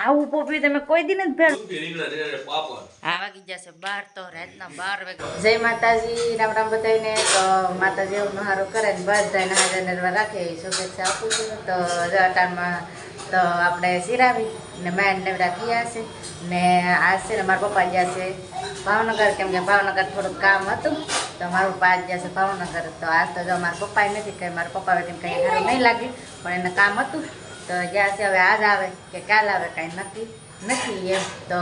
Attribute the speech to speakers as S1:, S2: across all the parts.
S1: આવું પોપી તમે કોઈ દિન જ ભેળ આવા વાગી જશે બાર તો રાતના બાર વાગે. જય માતાજી રામ રામ બધાને તો માતાજી એવું નહારો કરે ને બધાને હાજર નરવા રાખે શુભેચ્છા આપું છું. તો અટાણમાં તો આપણે સિરાવી ને મેન નેવડા થયા છે. ને આ છે ને મારા પપ્પા ગયા છે ભાવનગર કેમ કે ભાવનગર થોડુંક કામ હતું. તો મારું પપ્પા જ છે ભાવનગર. તો આજ તો જો મારા પપ્પાએ નથી કે મારા પપ્પા કંઈ સારું નહીં લાગ્યું પણ એને કામ હતું. તો ગયા છે, હવે આજ આવે કે કાલ આવે, કાંઈ નક્કી નથી એમ. તો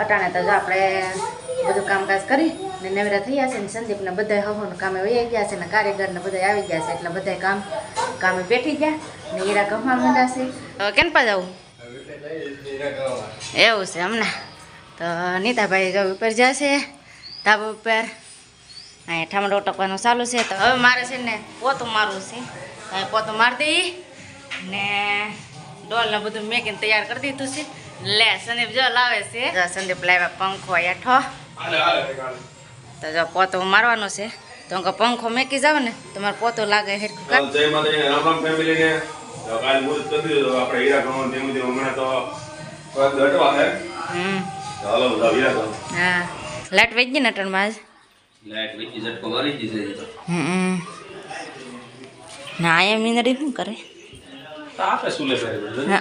S1: અટાણે તો જો આપણે બધું કામકાજ કરી ને નવરા થયા છે ને સંદીપને બધા હવોનું કામે વહી ગયા છે ને કારીગરને બધા આવી ગયા છે, એટલે બધા કામ, કામે બેઠી ગયા ને હીરા કમવા માંડ્યા છે. કેમ પા જવું એવું છે હમણાં તો નીતાભાઈ જો ઉપર જશે, ધાબા ઉપર. અહીંયા ઠામડો ટકવાનું ચાલુ છે. તો હવે મારે છે ને પોતું મારવું છે. પોતું મારી દઈ ને ડોલ ને બધું મેકીને તૈયાર કરી દીધું છે. લે સંદીપ જો લાવે છે. જો સંદીપ લાવ્યા પંખો હેઠો. તો જો પોતો મારવાનો છે. તો પંખો મેકી જાવ ને તમારે પોતો લાગે હેઠું
S2: જય માતાજી રામ રામ ફેમિલી તો કાલે મુહૂર્ત કરી દીધું તો આપણે હીરા ગણવાનું ધીમે ધીમે હમણાં તો થોડાક ઘટવા છે
S1: હમ.
S2: તો બધા હીરા ગણો
S1: હા. લાઈટ વેચી ગઈ ને અટણમાં આજ?
S2: લાઈટ વેચી ઝટકો મારી દીધી
S1: હમ ના એમ મિનરી શું કરે?
S2: તો આપણે શું લે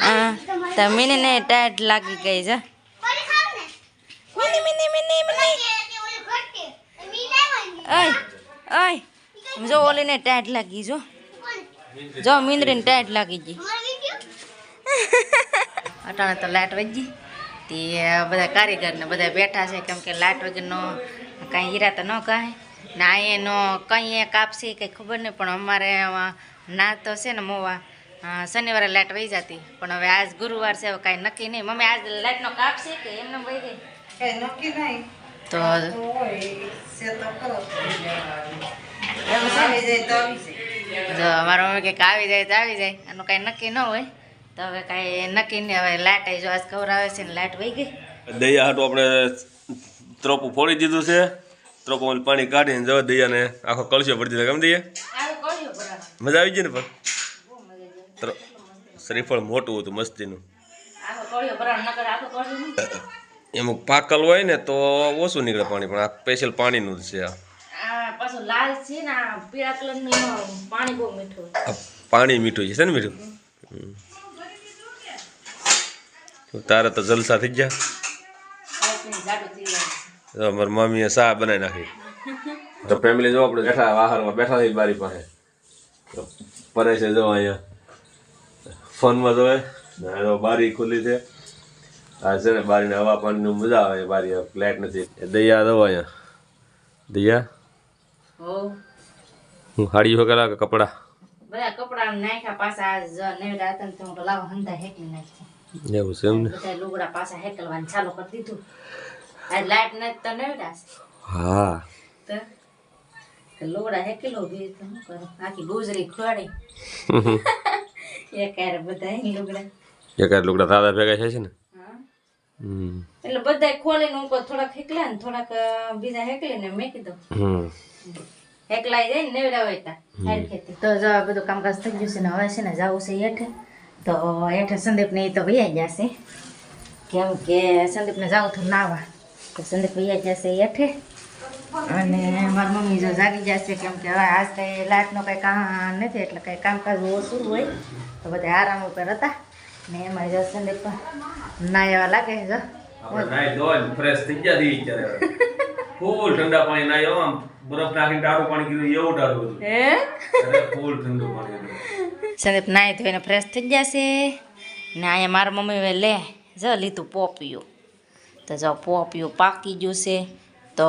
S1: હા મીની ને ટાઈટ લાગી ગઈ છે. મીની મીની મીની મીની ઓય. ઓય જો ઓલીને ટાઈટ લાગી જો. જો મીંદડીને ટાઈટ લાગી ગઈ. અટાણે તો લાઇટ વજી તે બધા કારીગર ને બધા બેઠા છે, કેમ કે લાઇટ વગરનો કાંઈ હીરા તો ન કાંઈ. ને અહીંયાનો કંઈ એ કાપશે કંઈ ખબર નહીં, પણ અમારે ના તો છે ને મોવા. અ, શનિવારે લાઇટ વહી જતી. પણ હવે આજ ગુરુવાર છે હવે કાંઈ નક્કી નહીં. મમ્મી આજ લાઇટનો કાપશે કે એમને વહી ગઈ?
S3: કઈ નક્કી નહીં.
S1: તો
S3: છે?
S1: છે અમારા મમ્મી કંઈક આવી જાય તો આવી જાય. આનું કાંઈ નક્કી ન હોય. તો હવે કાંઈ નક્કી નહીં. હવે લાઇટ જો આજ ખવડાવે છે ને લાઇટ વહી ગઈ.
S2: દયા હાટું આપણે ત્રોપું ફોડી દીધું છે. ત્રોપું પાણી કાઢીને જવા દયાને આખો કળશો પડી દીધો. કેમ દઈએ? મજા આવી ગઈ ને પણ? શ્રીફળ મોટું હતું મસ્તીનું. એમાં પાકલ હોય ને તો ઓછું નીકળે પાણી પણ આ સ્પેશિયલ પાણીનું જ છે આ.
S1: આ પાછું લાલ છે ને આ પીળા કલરનું એમાં પાણી મીઠું
S2: છે ને મીઠું? તારે તો જલસા થઈ ગયા?
S1: ખાઈ જાડું થઈ જાય છે.
S2: તો મારી મમ્મીએ ચા બનાવી નાખી. તો ફેમિલી જો આપણે બેઠા આહારમાં બેઠા થઈ બારી પાસે તો પરે છે જો અહીંયા ફોનમાં જોવે ને બારી ખુલ્લી છે. આ છે ને બારીને હવા પાણીનું મજા આવે બારી ફ્લેટ નથી. દૈયા દો અહીંયા. દૈયા? હું. હાડી વગેરે કે કપડા?
S1: બધા કપડા નાખ્યા પાછા નેવડા હતા ને તો લાવો હંધા હેકલી નાખી
S2: એવું છે એમ ને?
S1: બધા લુગડા પાછા હેકલવાનું ચાલુ કરી દીધું. આ લાઈટ નથી તો નેવડા
S2: હા.
S1: તો? તો લુગડા હેકેલો બી તો શું કરું? આખી ગુજરી ખોડી એક બધા લુગડા.
S2: લુગડા દાદા ભેગા થાય છે ને?
S1: એટલે બધા ખોલીને ઉપર થોડાક હેકલા ને થોડાક બીજા હેકલીને મેકી દઉં
S2: હમ.
S1: હેકલાઈ જાય ને નેવડા હોય તા હારી ખેતી. તો જો બધું કામકાજ થઈ ગયું છે ને હવે છે ને જવું છે હેઠે. તો હેઠે સંદીપને એ તો વૈયા જશે કેમ કે સંદીપને જાવું થોડું નાવા. તો સંદીપ વૈયા જશે હેઠે. અને મારી મમ્મી જો જાગી જશે કેમ કે હવે આજ કંઈ લાઇટનો કંઈ કામ નથી એટલે કંઈ કામકાજ ઓછું હોય તો બધા આરામ ઉપર હતા. ને એમાં જો સંદીપ ના એવા લાગે જો.
S2: ફ્રેશ થઈ ગયા ફૂલ ઠંડા પાણી નાઈ આમ બરફ નાખીને ટાઢું પાણી કીધું એવું ટાઢું
S1: હે?
S2: ફૂલ ઠંડુ પાણી
S1: સંદીપ નાહી ધોઈને ફ્રેશ થઈ જશે. ને અહીંયા મારા મમ્મી લે જો લીધું પોપિયું. તો જો પોપિયું પાકી ગયું છે તો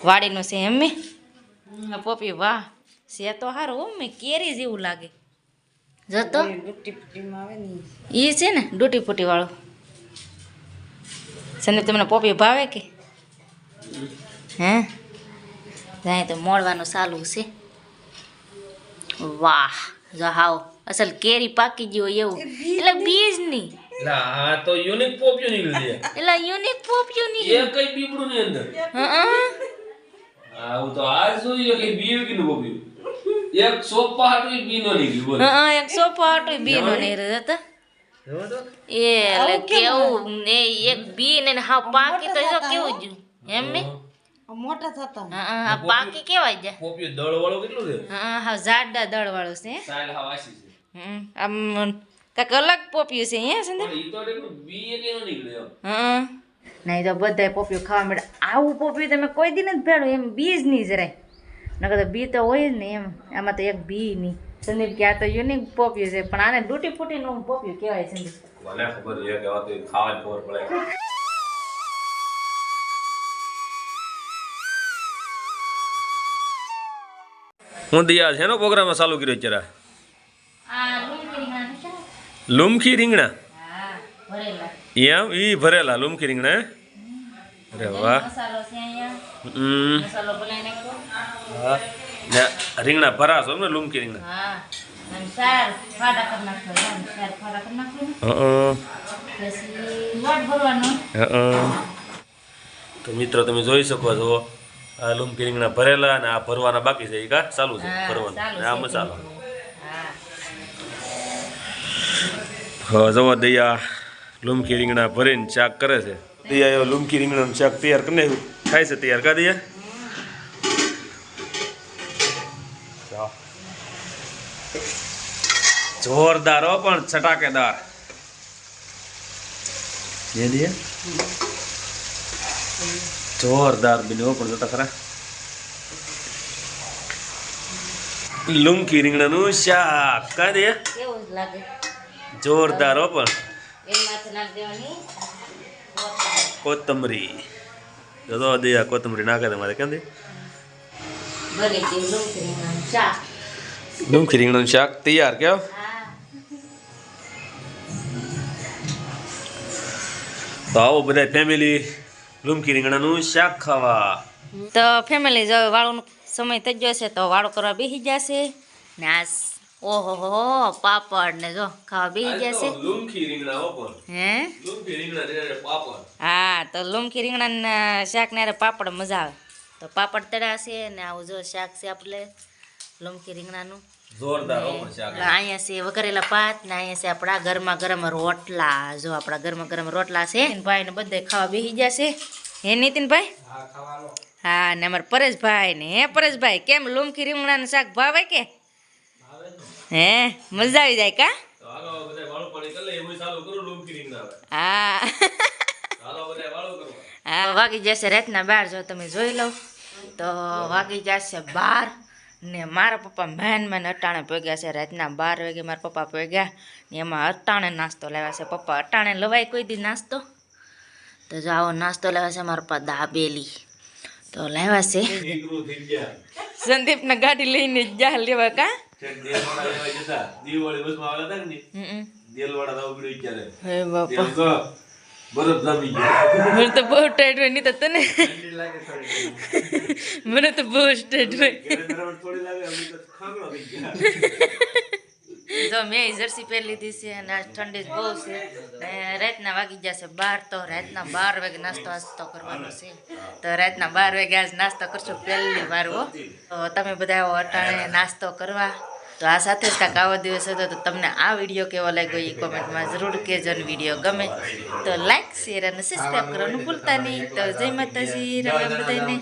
S1: વાડીનું છે એમ્મી પોપી વાહ. છે તો સારું મેં કેરી જેવું લાગે. જો તો.
S3: ડૂટી પટ્ટીમાં આવે ને
S1: એ છે ને ડૂટી ફૂટી વાળું સંદીપ તમને પોપી ભાવે કે? હે? જાય તો મોડવાનું ચાલુ છે. વાહ જો હાવ. અસલ કેરી પાકી ગયો હોય એવું. એટલે બીજની
S2: એટલે યુનિક પોપ્યું નીકળી
S1: એટલે યુનિક પોપિયું
S2: એ
S1: નહીં
S2: કઈ બીબડું ની અંદર.
S1: હં.
S2: આવું તો આ જોઈએ કે બી કીનું પોપ્યું એક સોપા હાટું બીનો નીકળી બોલ.
S1: હા એક સોફો આટો બી નો નહીં રહેતો એ એટલે કેવું ને એક બી ને હા પાકી તો જો કેવું જ એમ ને?
S3: આ મોટા થતા
S1: હા. હા, પાકી કેવાય જા.
S2: પોપિયો દળ વાળો કેટલું છે?
S1: હા હા જાડા દળ વાળું છે
S2: સાલ હા વાસી છે.
S1: હમ, આમ કાક અલગ પોપિયું છે અહીંયા સંદીપ
S2: ઈ તો એટલું બી કે નો નીકળ્યો
S1: હા. નહીં તો બધાય પોપિયું ખાવા મળે. આવું પોપિયું તમે કોઈ દી નથી ભેળો એમ બી જ નહીં જરાય નકર તો બી તો હોય જ ને એમ. આમાં તો એક બી નહીં સંદીપ કે આ તો યુનિક પોપિયું છે પણ આને ડૂટી ફૂટીનું પોપિયું કહેવાય સંદીપ.
S2: મને ખબર છે કે તો ખાવાની ખબર પડે. હું દિયા છે એનો પ્રોગ્રામ ચાલુ કર્યો
S1: જરા.
S2: લુમખી રીંગણા એમ ઈ ભરેલા લુમકી રીંગણા અરે વાહ.
S1: છે અહીંયા.
S2: રીંગણા ભરાશો એમ ને લુમકી રીંગણા તો મિત્રો તમે જોઈ શકો છો આ લુમકી રીંગણા ભરેલા અને આ ભરવાના બાકી છે એ કા? ચાલુ છે ભરવાનું.
S1: ચાલુ
S2: અને આ મસાલો.
S1: હા.
S2: હા જવા દયા લુમકી રીંગણા ભરીને શાક કરે છે. દિયા લુમકી રીંગણાનું શાક તૈયાર કરીને થાય છે તૈયાર કા દઈએ. જોરદાર હો પણ છટાકેદાર. જોરદાર બન્યો પણ જોતા ખરા. લુમકી રીંગણાનું શાક. કા દે
S1: કેવું
S2: જોરદાર હો પણ. કોથમરી. જો દયા કોથમરી નાખે તમારે કેમ દે? ડુંગળી રીંગણાનું શાક. તૈયાર કેવ તો આવો બધા ફેમિલી લુમકી રીંગણાનું શાક ખાવા.
S1: તો ફેમિલી જો વાળોનો સમય થઈ ગયો છે તો વાળો કરવા બેસી જશે ને આ ઓહો હો પાપડ ને જો ખાવા જશે.
S2: લુમકી રીંગણા હો
S1: હે?
S2: લુમકી રીંગણા પાપડ.
S1: હા તો લુમખી રીંગણાના શાક ને પાપડ મજા આવે. તો પાપડ તડાશે ને આવું જો શાક છે આપણે લુમખી રીંગણાનું.
S2: જોરદાર
S1: અહીંયા છે વઘારેલા પાત ને અહીંયા છે આપણા ગરમા ગરમ રોટલા. જો આપણા ગરમા ગરમ રોટલા છે. ભાઈ ને બધે ખાવા બેસી છે હે નીતિનભાઈ? હા ને અમારા પરેશભાઈ ને હે પરેશભાઈ કેમ લુમખી રીંગણાનું શાક ભાવે કે? હે મજા આવી જાય કા?
S2: હું.
S1: હા વાગી જશે રાતના બાર જો તમે જોઈ લો. તો વાગી જશે બાર ને મારા પપ્પા મેન મેન અટાણે પગ્યા છે રાતના બાર વાગે મારા પપ્પા પગ્યા ને એમાં અટાણે નાસ્તો લાવ્યા છે. પપ્પા અટાણે લવાય કોઈ દી નાસ્તો? તો જો આવો નાસ્તો લાવ્યા છે મારા પપ્પા દાબેલી. તો લાવ્યા છે.
S2: દીકરું
S1: ને ગાડી લઈને જા લેવા કા? મને તો બહુ ટાઈટ હોય નહીં તો તને? મને તો બહુ ટાઈટ હોય. જો મેં જર્સી પહેરી લીધી છે અને આજ ઠંડી બહુ છે. રાતના વાગી ગયા છે બાર, તો રાતના બાર વાગે નાસ્તો વાસ્તો કરવાનો છે. તો રાતના બાર વાગે આજ નાસ્તો કરશું પહેલી વાર હો. તો તમે બધા અટાણે નાસ્તો કરવા. તો આ સાથે જ કાંક આવો દિવસ હતો, તો તમને આ વીડિયો કેવો લાગ્યો એ કોમેન્ટમાં જરૂર કહેજો અને વીડિયો ગમે તો લાઈક શેર અને સબસ્ક્રાઈબ કરવાનું ભૂલતા નહીં. તો જય માતાજી, રામ બધાને